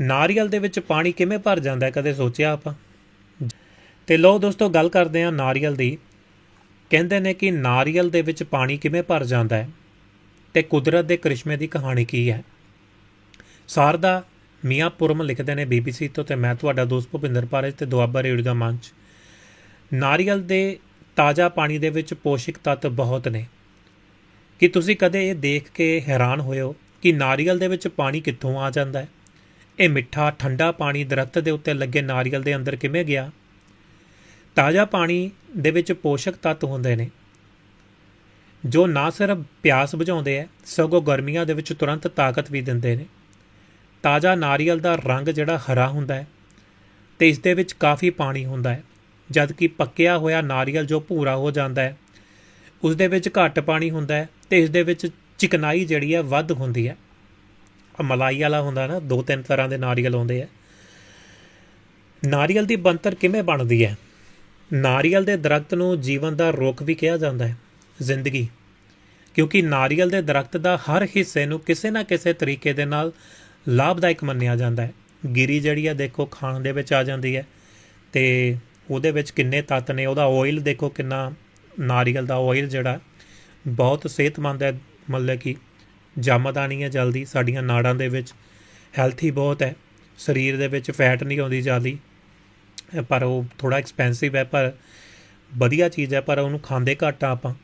ਨਾਰੀਅਲ ਦੇ ਵਿੱਚ ਪਾਣੀ ਕਿਵੇਂ ਭਰ ਜਾਂਦਾ ਕਦੇ ਸੋਚਿਆ ਆਪਾਂ? ਤੇ ਲੋ ਦੋਸਤੋ, ਗੱਲ ਕਰਦੇ ਹਾਂ ਨਾਰੀਅਲ ਦੀ। ਕਹਿੰਦੇ ਨੇ ਕਿ ਨਾਰੀਅਲ ਦੇ ਵਿੱਚ ਪਾਣੀ ਕਿਵੇਂ ਭਰ ਜਾਂਦਾ ਹੈ ਤੇ ਕੁਦਰਤ ਦੇ ਕਰਿਸ਼ਮੇ ਦੀ ਕਹਾਣੀ ਕੀ ਹੈ? ਸਾਰਦਾ ਮੀਆਂ ਪੁਰਮ ਲਿਖਦੇ ਨੇ ਬੀਬੀਸੀ ਤੋਂ ਤੇ ਮੈਂ ਤੁਹਾਡਾ ਦੋਸਤ ਭੁਪਿੰਦਰ ਪਾਰਜ ਤੇ ਦੁਆਬਾ ਰੇਡੀਓ ਦਾ ਮੰਚ। ਨਾਰੀਅਲ ਦੇ ਤਾਜ਼ਾ ਪਾਣੀ ਦੇ ਵਿੱਚ ਪੋਸ਼ਿਕ ਤੱਤ ਬਹੁਤ ਨੇ। ਕਿ ਤੁਸੀਂ ਕਦੇ ਇਹ ਦੇਖ ਕੇ ਹੈਰਾਨ ਹੋਇਓ ਕਿ ਨਾਰੀਅਲ ਦੇ ਵਿੱਚ ਪਾਣੀ ਕਿੱਥੋਂ ਆ ਜਾਂਦਾ ਹੈ? ਇਹ ਮਿੱਠਾ ਠੰਡਾ ਪਾਣੀ ਦਰਖਤ ਦੇ ਉੱਤੇ ਲੱਗੇ ਨਾਰੀਅਲ ਦੇ ਅੰਦਰ ਕਿਵੇਂ ਗਿਆ? ਤਾਜ਼ਾ ਪਾਣੀ ਦੇ ਵਿੱਚ ਪੋਸ਼ਕ ਤੱਤ ਹੁੰਦੇ ਨੇ। ਜੋ ਨਾ ਸਿਰਫ ਪਿਆਸ ਬੁਝਾਉਂਦੇ ਐ, ਸਗੋਂ ਗਰਮੀਆਂ ਦੇ ਵਿੱਚ ਤੁਰੰਤ ਤਾਕਤ ਵੀ ਦਿੰਦੇ ਨੇ। ਤਾਜ਼ਾ ਨਾਰੀਅਲ ਦਾ ਰੰਗ ਜਿਹੜਾ ਹਰਾ ਹੁੰਦਾ ਹੈ ਤੇ ਇਸ ਦੇ ਵਿੱਚ ਕਾਫੀ ਪਾਣੀ ਹੁੰਦਾ ਹੈ ਜਦ ਕਿ ਪੱਕਿਆ ਹੋਇਆ ਨਾਰੀਅਲ ਜੋ ਭੂਰਾ ਹੋ ਜਾਂਦਾ ਹੈ ਉਸ ਦੇ ਵਿੱਚ ਘੱਟ ਪਾਣੀ ਹੁੰਦਾ ਹੈ ਤੇ ਇਸ ਦੇ ਵਿੱਚ ਚਿਕਨਾਈ ਜਿਹੜੀ ਹੈ ਵੱਧ ਹੁੰਦੀ ਹੈ ਮਲਾਈ ਵਾਲਾ ਹੁੰਦਾ ਨਾ, ਦੋ ਤਿੰਨ ਤਰ੍ਹਾਂ ਦੇ ਨਾਰੀਅਲ ਆਉਂਦੇ ਆ। ਨਾਰੀਅਲ ਦੀ ਬਣਤਰ ਕਿਵੇਂ ਬਣਦੀ ਹੈ? ਨਾਰੀਅਲ ਦੇ ਦਰਖਤ ਨੂੰ ਜੀਵਨ ਦਾ ਰੁੱਖ ਵੀ ਕਿਹਾ ਜਾਂਦਾ ਹੈ, ਜ਼ਿੰਦਗੀ। ਕਿਉਂਕਿ ਨਾਰੀਅਲ ਦੇ ਦਰਖਤ ਦਾ ਹਰ ਹਿੱਸੇ ਨੂੰ ਕਿਸੇ ਨਾ ਕਿਸੇ ਤਰੀਕੇ ਦੇ ਨਾਲ ਲਾਭਦਾਇਕ ਮੰਨਿਆ ਜਾਂਦਾ ਹੈ। ਗਿਰੀ ਜਿਹੜੀ ਆ, ਦੇਖੋ, ਖਾਣ ਦੇ ਵਿੱਚ ਆ ਜਾਂਦੀ ਹੈ ਤੇ ਉਹਦੇ ਵਿੱਚ ਕਿੰਨੇ ਤੱਤ ਨੇ, ਉਹਦਾ ਆਇਲ ਦੇਖੋ ਕਿੰਨਾ ਨਾਰੀਅਲ ਦਾ ਆਇਲ ਜਿਹੜਾ, ਬਹੁਤ ਸਿਹਤਮੰਦ ਹੈ ਮਤਲਬ ਕਿ ਜੰਮਦਾ ਨਹੀਂ ਹੈ ਜਲਦੀ ਸਾਡੀਆਂ ਨਾੜਾਂ ਦੇ ਵਿੱਚ ਹੈਲਥੀ ਬਹੁਤ ਹੈ ਸਰੀਰ ਦੇ ਵਿੱਚ ਫੈਟ ਨਹੀਂ ਆਉਂਦੀ ਜਲਦੀ ਪਰ ਉਹ ਥੋੜਾ ਐਕਸਪੈਂਸਿਵ ਹੈ ਪਰ ਵਧੀਆ ਚੀਜ਼ ਹੈ ਪਰ ਉਹਨੂੰ ਖਾਂਦੇ ਘੱਟ ਆ ਆਪਾਂ।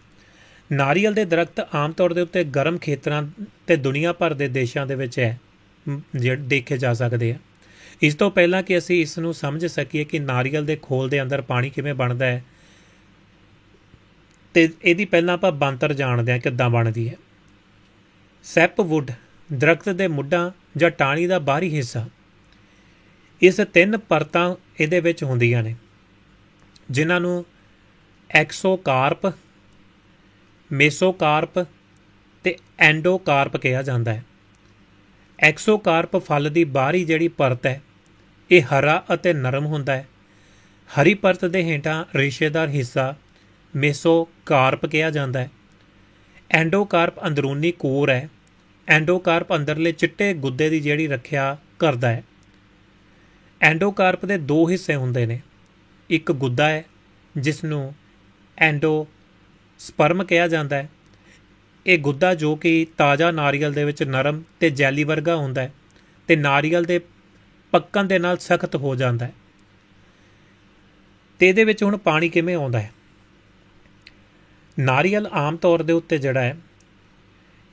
ਨਾਰੀਅਲ ਦੇ ਦਰਖਤ ਆਮ ਤੌਰ ਦੇ ਉੱਤੇ ਗਰਮ ਖੇਤਰਾਂ ਤੇ ਦੁਨੀਆ ਭਰ ਦੇ ਦੇਸ਼ਾਂ ਦੇ ਵਿੱਚ ਹੈ ਮ, ਜਿਹੜੇ ਦੇਖੇ ਜਾ ਸਕਦੇ ਆ। ਇਸ ਤੋਂ ਪਹਿਲਾਂ ਕਿ ਅਸੀਂ ਇਸ ਨੂੰ ਸਮਝ ਸਕੀਏ ਕਿ ਨਾਰੀਅਲ ਦੇ ਖੋਲ ਦੇ ਅੰਦਰ ਪਾਣੀ ਕਿਵੇਂ ਬਣਦਾ ਹੈ ਤੇ ਇਹਦੀ ਪਹਿਲਾਂ ਆਪਾਂ ਬੰਤਰ ਜਾਣਦੇ ਹਾਂ ਕਿੱਦਾਂ ਬਣਦੀ ਹੈ। ਸੈਪਵੁੱਡ ਦਰਖਤ ਦੇ ਮੁੱਢਾਂ ਜਾਂ ਟਾਹਣੀ ਦਾ ਬਾਹਰੀ ਹਿੱਸਾ। ਇਸ ਤਿੰਨ ਪਰਤਾਂ ਇਹਦੇ ਵਿੱਚ ਹੁੰਦੀਆਂ ਨੇ। ਜਿਨ੍ਹਾਂ ਨੂੰ ਐਕਸੋਕਾਰਪ, ਮੇਸੋਕਾਰਪ ਤੇ ਐਂਡੋਕਾਰਪ ਕਿਹਾ ਜਾਂਦਾ ਹੈ। ਐਕਸੋਕਾਰਪ ਫਲ ਦੀ ਬਾਹਰੀ ਜਿਹੜੀ ਪਰਤ ਹੈ, ਇਹ ਹਰਾ ਅਤੇ ਨਰਮ ਹੁੰਦਾ ਹੈ। ਹਰੀ ਪਰਤ ਦੇ ਹੇਠਾਂ ਰੇਸ਼ੇਦਾਰ ਹਿੱਸਾ ਮੇਸੋਕਾਰਪ ਕਿਹਾ ਜਾਂਦਾ ਹੈ। ਐਂਡੋਕਾਰਪ ਅੰਦਰੂਨੀ ਕੋਰ ਹੈ। ਐਂਡੋਕਾਰਪ ਅੰਦਰਲੇ ਚਿੱਟੇ ਗੁੱਦੇ ਦੀ ਜਿਹੜੀ ਰੱਖਿਆ ਕਰਦਾ ਹੈ। ਐਂਡੋਕਾਰਪ ਦੇ ਦੋ ਹਿੱਸੇ ਹੁੰਦੇ ਨੇ। ਇੱਕ ਗੁੱਦਾ ਹੈ ਜਿਸ ਨੂੰ ਐਂਡੋ ਸਪਰਮ ਕਿਹਾ ਜਾਂਦਾ ਹੈ। ਇਹ ਗੁੱਦਾ ਜੋ ਕਿ ਤਾਜ਼ਾ ਨਾਰੀਅਲ ਦੇ ਵਿੱਚ ਨਰਮ ਤੇ ਜੈਲੀ ਵਰਗਾ ਹੁੰਦਾ ਹੈ ਤੇ ਨਾਰੀਅਲ ਦੇ ਪੱਕਣ ਦੇ ਨਾਲ ਸਖਤ ਹੋ ਜਾਂਦਾ ਹੈ। ਤੇ ਇਹਦੇ ਵਿੱਚ ਹੁਣ ਪਾਣੀ ਕਿਵੇਂ ਆਉਂਦਾ ਹੈ? ਨਾਰੀਅਲ ਆਮ ਤੌਰ ਦੇ ਉੱਤੇ ਜਿਹੜਾ ਹੈ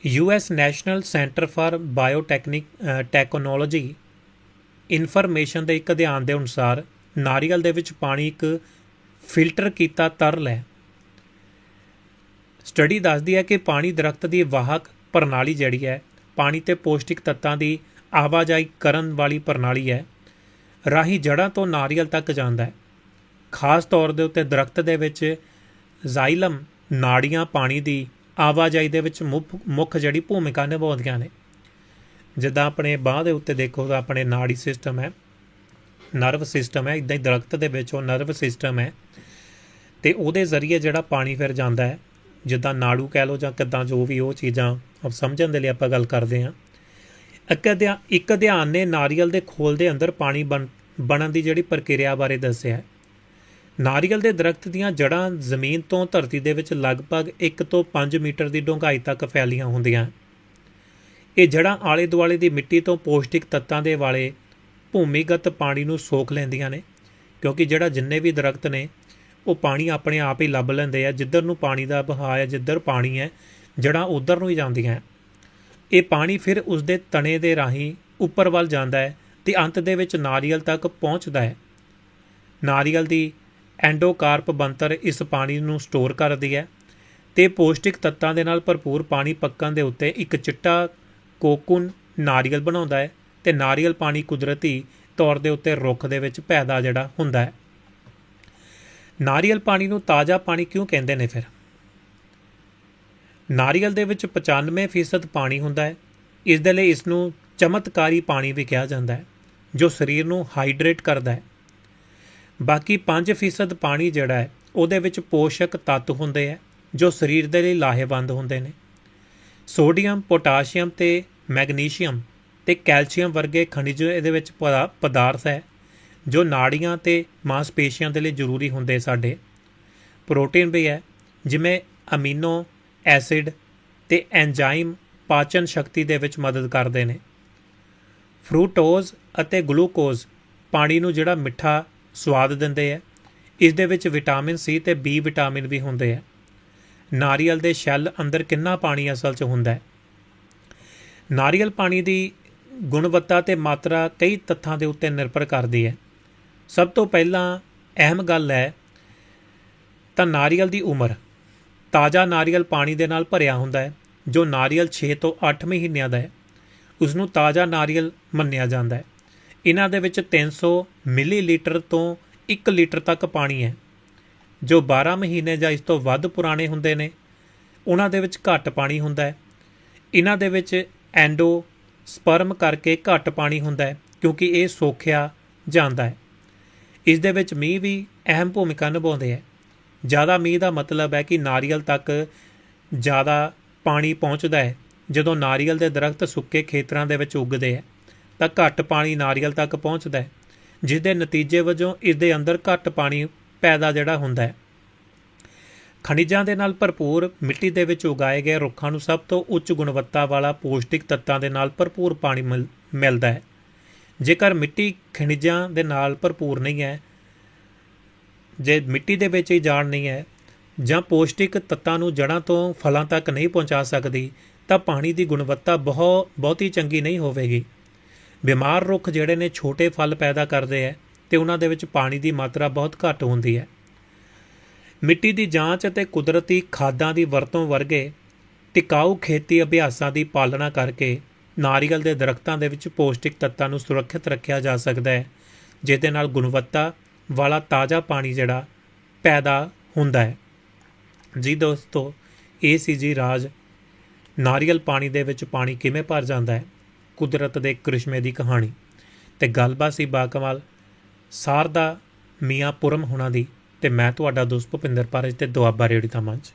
US national centre for biotechnic technology information ਦੇ ਇੱਕ ਅਧਿਐਨ ਦੇ ਅਨੁਸਾਰ ਨਾਰੀਅਲ ਦੇ ਵਿੱਚ ਪਾਣੀ ਇੱਕ ਫਿਲਟਰ ਕੀਤਾ ਤਰਲ ਹੈ। ਸਟੱਡੀ ਦੱਸਦੀ ਹੈ ਕਿ ਪਾਣੀ ਦਰਖਤ ਦੀ ਵਾਹਕ ਪ੍ਰਣਾਲੀ ਜਿਹੜੀ ਹੈ, ਪਾਣੀ ਤੇ ਪੌਸ਼ਟਿਕ ਤੱਤਾਂ ਦੀ ਆਵਾਜਾਈ ਕਰਨ ਵਾਲੀ ਪ੍ਰਣਾਲੀ ਹੈ, ਰਾਹੀਂ ਜੜ੍ਹਾਂ ਤੋਂ ਨਾਰੀਅਲ ਤੱਕ ਜਾਂਦਾ ਹੈ। ਖਾਸ ਤੌਰ ਦੇ ਉੱਤੇ ਦਰਖਤ ਦੇ ਵਿੱਚ ਜ਼ਾਈਲਮ ਨਾੜੀਆਂ ਪਾਣੀ ਦੀ ਆਵਾਜਾਈ ਦੇ ਵਿੱਚ ਮੁੱਖ ਜਿਹੜੀ ਭੂਮਿਕਾ ਨਿਭਾਉਂਦੀਆਂ ਨੇ। ਜਿੱਦਾਂ ਆਪਣੇ ਬਾਹ ਦੇ ਉੱਤੇ ਦੇਖੋ ਤਾਂ ਆਪਣੇ ਨਾੜੀ ਸਿਸਟਮ ਹੈ ਨਰਵ ਸਿਸਟਮ ਹੈ ਇਦਾਂ ਹੀ ਦਰਖਤ ਦੇ ਵਿੱਚ ਉਹ ਨਰਵ ਸਿਸਟਮ ਹੈ। ਤੇ ਉਹਦੇ ਜ਼ਰੀਏ ਜਿਹੜਾ ਪਾਣੀ ਫਿਰ ਜਾਂਦਾ ਹੈ, ਜਿੱਦਾਂ ਨਾੜੂ ਕਹਿ ਲਓ ਜਾਂ ਕਿੱਦਾਂ ਜੋ ਵੀ ਉਹ ਚੀਜ਼ਾਂ ਆਪ ਸਮਝਣ ਦੇ ਲਈ ਆਪਾਂ ਗੱਲ ਕਰਦੇ ਹਾਂ। ਇੱਕ ਅਧਿਆ, ਇੱਕ ਅਧਿਆਨ ਨੇ ਨਾਰੀਅਲ ਦੇ ਖੋਲ ਦੇ ਅੰਦਰ ਪਾਣੀ ਬਣਨ ਦੀ ਜਿਹੜੀ ਪ੍ਰਕਿਰਿਆ ਬਾਰੇ ਦੱਸਿਆ ਨਾਰੀਅਲ ਦੇ ਦਰਖਤ ਦੀਆਂ ਜੜ੍ਹਾਂ ਜ਼ਮੀਨ ਤੋਂ ਧਰਤੀ ਦੇ ਵਿੱਚ ਲਗਭਗ 1 ਤੋਂ 5 ਮੀਟਰ ਦੀ ਡੂੰਘਾਈ ਤੱਕ ਫੈਲੀਆਂ ਹੁੰਦੀਆਂ ਇਹ ਜੜ੍ਹਾਂ ਆਲੇ ਦੁਆਲੇ ਦੀ ਮਿੱਟੀ ਤੋਂ ਪੌਸ਼ਟਿਕ ਤੱਤਾਂ ਦੇ ਵਾਲੇ ਭੂਮੀਗਤ ਪਾਣੀ ਨੂੰ ਸੋਖ ਲੈਂਦੀਆਂ ਨੇ, ਕਿਉਂਕਿ ਜਿਹੜਾ ਜਿੰਨੇ ਵੀ ਦਰਖਤ ਨੇ, ਉਹ ਪਾਣੀ ਆਪਣੇ ਆਪ ਹੀ ਲੱਭ ਲੈਂਦੇ ਆ। ਜਿੱਧਰ ਨੂੰ ਪਾਣੀ ਦਾ ਵਹਾਅ ਹੈ ਜਿੱਧਰ ਪਾਣੀ ਹੈ, ਜੜ੍ਹਾਂ ਉਧਰ ਨੂੰ ਹੀ ਜਾਂਦੀਆਂ ਇਹ ਪਾਣੀ ਫਿਰ ਉਸ ਦੇ ਤਣੇ ਦੇ ਰਾਹੀਂ ਉੱਪਰ ਵੱਲ ਜਾਂਦਾ ਹੈ ਤੇ ਅੰਤ ਦੇ ਵਿੱਚ ਨਾਰੀਅਲ ਤੱਕ ਪਹੁੰਚਦਾ ਹੈ। ਨਾਰੀਅਲ ਦੀ ਐਂਡੋਕਾਰਪ ਬਣਤਰ ਇਸ ਪਾਣੀ ਨੂੰ ਸਟੋਰ ਕਰਦੀ ਹੈ ਤੇ ਪੌਸ਼ਟਿਕ ਤੱਤਾਂ ਦੇ ਨਾਲ ਭਰਪੂਰ ਪਾਣੀ ਪੱਕਣ ਦੇ ਉੱਤੇ ਇੱਕ ਚਿੱਟਾ ਕੋਕੁਨ ਨਾਰੀਅਲ ਬਣਾਉਂਦਾ ਹੈ ਤੇ ਨਾਰੀਅਲ ਪਾਣੀ ਕੁਦਰਤੀ ਤੌਰ ਦੇ ਉੱਤੇ ਰੁੱਖ ਦੇ ਵਿੱਚ ਪੈਦਾ ਜਿਹੜਾ ਹੁੰਦਾ ਹੈ। ਨਾਰੀਅਲ ਪਾਣੀ ਨੂੰ ਤਾਜ਼ਾ ਪਾਣੀ ਕਿਉਂ ਕਹਿੰਦੇ ਨੇ ਫਿਰ? ਨਾਰੀਅਲ ਦੇ ਵਿੱਚ 95% ਪਾਣੀ ਹੁੰਦਾ ਹੈ। ਇਸ ਦੇ ਲਈ ਇਸ ਨੂੰ ਚਮਤਕਾਰੀ ਪਾਣੀ ਵੀ ਕਿਹਾ ਜਾਂਦਾ ਹੈ, ਜੋ ਸਰੀਰ ਨੂੰ ਹਾਈਡਰੇਟ ਕਰਦਾ ਹੈ। ਬਾਕੀ 5% ਪਾਣੀ ਜਿਹੜਾ ਹੈ, ਉਹਦੇ ਵਿੱਚ ਪੋਸ਼ਕ ਤੱਤ ਹੁੰਦੇ ਆ ਜੋ ਸਰੀਰ ਦੇ ਲਈ ਲਾਹੇਵੰਦ ਹੁੰਦੇ ਨੇ। ਸੋਡੀਅਮ, ਪੋਟਾਸ਼ੀਅਮ ਤੇ ਮੈਗਨੀਸ਼ੀਅਮ ਤੇ ਕੈਲਸ਼ੀਅਮ ਵਰਗੇ ਖਣਿਜ ਇਹਦੇ ਵਿੱਚ ਪਦਾਰਥ ਹੈ, ਜੋ ਨਾੜੀਆਂ ਤੇ ਮਾਸਪੇਸ਼ੀਆਂ ਦੇ ਲਈ ਜ਼ਰੂਰੀ ਹੁੰਦੇ ਸਾਡੇ। ਪ੍ਰੋਟੀਨ ਵੀ ਹੈ, ਜਿਵੇਂ ਅਮੀਨੋ ਐਸਿਡ ਤੇ ਐਂਜ਼ਾਈਮ ਪਾਚਨ ਸ਼ਕਤੀ ਦੇ ਵਿੱਚ ਮਦਦ ਕਰਦੇ ਨੇ। ਫਰੂਟੋਜ਼ ਅਤੇ ਗਲੂਕੋਜ਼ ਪਾਣੀ ਨੂੰ ਜਿਹੜਾ ਮਿੱਠਾ ਸਵਾਦ ਦਿੰਦੇ ਹੈ ਇਸ ਦੇ ਵਿੱਚ ਵਿਟਾਮਿਨ ਸੀ ਤੇ ਬੀ ਵਿਟਾਮਿਨ ਵੀ ਹੁੰਦੇ ਹੈ ਨਾਰੀਅਲ ਦੇ ਸ਼ੈੱਲ ਅੰਦਰ ਕਿੰਨਾ ਪਾਣੀ ਅਸਲ 'ਚ ਹੁੰਦਾ ਹੈ? ਨਾਰੀਅਲ ਪਾਣੀ ਦੀ ਗੁਣਵੱਤਾ ਤੇ ਮਾਤਰਾ ਕਈ ਤੱਥਾਂ ਦੇ ਉੱਤੇ ਨਿਰਭਰ ਕਰਦੀ ਹੈ। ਸਭ ਤੋਂ ਪਹਿਲਾਂ ਅਹਿਮ ਗੱਲ ਹੈ, ਤਾਂ ਨਾਰੀਅਲ ਦੀ ਉਮਰ। ਤਾਜ਼ਾ ਨਾਰੀਅਲ ਪਾਣੀ ਦੇ ਨਾਲ ਭਰਿਆ ਹੁੰਦਾ ਹੈ, ਜੋ ਨਾਰੀਅਲ 6 ਤੋਂ 8 ਮਹੀਨਿਆਂ ਦਾ ਹੈ। ਉਸ ਨੂੰ ਤਾਜ਼ਾ ਨਾਰੀਅਲ ਮੰਨਿਆ ਜਾਂਦਾ ਹੈ। ਇਹਨਾਂ ਦੇ ਵਿੱਚ 300 ਮਿਲੀਲੀਟਰ ਤੋਂ 1 ਲੀਟਰ ਤੱਕ ਪਾਣੀ ਹੈ, ਜੋ 12 ਮਹੀਨੇ ਜਾਂ ਇਸ ਤੋਂ ਵੱਧ ਪੁਰਾਣੇ ਹੁੰਦੇ ਨੇ। ਉਹਨਾਂ ਦੇ ਵਿੱਚ ਘੱਟ ਪਾਣੀ ਹੁੰਦਾ ਹੈ। ਇਹਨਾਂ ਦੇ ਵਿੱਚ ਐਂਡੋ ਸਪਰਮ ਕਰਕੇ ਘੱਟ ਪਾਣੀ ਹੁੰਦਾ ਹੈ, ਕਿਉਂਕਿ ਇਹ ਸੋਖਿਆ ਜਾਂਦਾ ਹੈ। ਇਸ ਦੇ ਵਿੱਚ ਮੀਂਹ ਵੀ ਅਹਿਮ ਭੂਮਿਕਾ ਨਿਭਾਉਂਦੇ ਹੈ। ਜ਼ਿਆਦਾ ਮੀਂਹ ਦਾ ਮਤਲਬ ਹੈ ਕਿ ਨਾਰੀਅਲ ਤੱਕ ਜ਼ਿਆਦਾ ਪਾਣੀ ਪਹੁੰਚਦਾ ਹੈ, ਜਦੋਂ ਨਾਰੀਅਲ ਦੇ ਦਰਖਤ ਸੁੱਕੇ ਖੇਤਰਾਂ ਦੇ ਵਿੱਚ ਉੱਗਦੇ ਹੈ। ਤਾਂ ਘੱਟ ਪਾਣੀ ਨਾਰੀਅਲ ਤੱਕ ਪਹੁੰਚਦਾ ਹੈ ਜਿਸ ਦੇ ਨਤੀਜੇ ਵਜੋਂ ਇਸ ਦੇ ਅੰਦਰ ਘੱਟ ਪਾਣੀ ਪੈਦਾ ਜਿਹੜਾ ਹੁੰਦਾ ਹੈ। ਖਣਿਜਾਂ ਦੇ ਨਾਲ ਭਰਪੂਰ ਮਿੱਟੀ ਦੇ ਵਿੱਚ ਉਗਾਏ ਗਏ ਰੁੱਖਾਂ ਨੂੰ ਸਭ ਤੋਂ ਉੱਚ ਗੁਣਵੱਤਾ ਵਾਲਾ ਪੌਸ਼ਟਿਕ ਤੱਤਾਂ ਦੇ ਨਾਲ ਭਰਪੂਰ ਪਾਣੀ ਮਿਲ- ਮਿਲਦਾ ਹੈ। ਜੇਕਰ ਮਿੱਟੀ ਖਣਿਜਾਂ ਦੇ ਨਾਲ ਭਰਪੂਰ ਨਹੀਂ ਹੈ, ਜੇ ਮਿੱਟੀ ਦੇ ਵਿੱਚ ਹੀ ਜਾਣ ਨਹੀਂ ਹੈ, ਜਾਂ ਪੌਸ਼ਟਿਕ ਤੱਤਾਂ ਨੂੰ ਜੜ੍ਹਾਂ ਤੋਂ ਫਲਾਂ ਤੱਕ ਨਹੀਂ ਪਹੁੰਚਾ ਸਕਦੀ, ਤਾਂ ਪਾਣੀ ਦੀ ਗੁਣਵੱਤਾ ਬਹੁਤ ਬਹੁਤੀ ਚੰਗੀ ਨਹੀਂ ਹੋਵੇਗੀ। ਬਿਮਾਰ ਰੁੱਖ ਜਿਹੜੇ ਨੇ ਛੋਟੇ ਫਲ ਪੈਦਾ ਕਰਦੇ ਹੈ ਤੇ ਉਹਨਾਂ ਦੇ ਵਿੱਚ ਪਾਣੀ ਦੀ ਮਾਤਰਾ ਬਹੁਤ ਘੱਟ ਹੁੰਦੀ ਹੈ ਮਿੱਟੀ ਦੀ ਜਾਂਚ ਅਤੇ ਕੁਦਰਤੀ ਖਾਦਾਂ ਦੀ ਵਰਤੋਂ ਵਰਗੇ ਟਿਕਾਊ ਖੇਤੀ ਅਭਿਆਸਾਂ ਦੀ ਪਾਲਣਾ ਕਰਕੇ ਨਾਰੀਅਲ ਦੇ ਦਰਖਤਾਂ ਦੇ ਵਿੱਚ ਪੌਸ਼ਟਿਕ ਤੱਤਾਂ ਨੂੰ ਸੁਰੱਖਿਅਤ ਰੱਖਿਆ ਜਾ ਸਕਦਾ ਹੈ ਜਿਹਦੇ ਨਾਲ ਗੁਣਵੱਤਾ ਵਾਲਾ ਤਾਜ਼ਾ ਪਾਣੀ ਜਿਹੜਾ ਪੈਦਾ ਹੁੰਦਾ ਹੈ ਜੀ ਦੋਸਤੋ ਇਹ ਸੀ ਜੀ ਰਾਜ, ਨਾਰੀਅਲ ਪਾਣੀ ਦੇ ਵਿੱਚ ਪਾਣੀ ਕਿਵੇਂ ਭਰ ਜਾਂਦਾ ਹੈ ਕੁਦਰਤ ਦੇ ਕ੍ਰਿਸ਼ਮੇ ਦੀ ਕਹਾਣੀ। ਤੇ ਗੱਲਬਾਤ ਸੀ ਬਾਕਮਾਲ ਸਾਰ ਦਾ ਮੀਆਂ ਪੁਰਮ ਹੋਣਾ ਦੀ। ਤੇ ਮੈਂ ਤੁਹਾਡਾ ਦੋਸਤ ਭੁਪਿੰਦਰ ਪਾਰਜ ਤੇ ਦੁਆਬਾ ਰੇੜੀ ਦਾ ਮੰਚ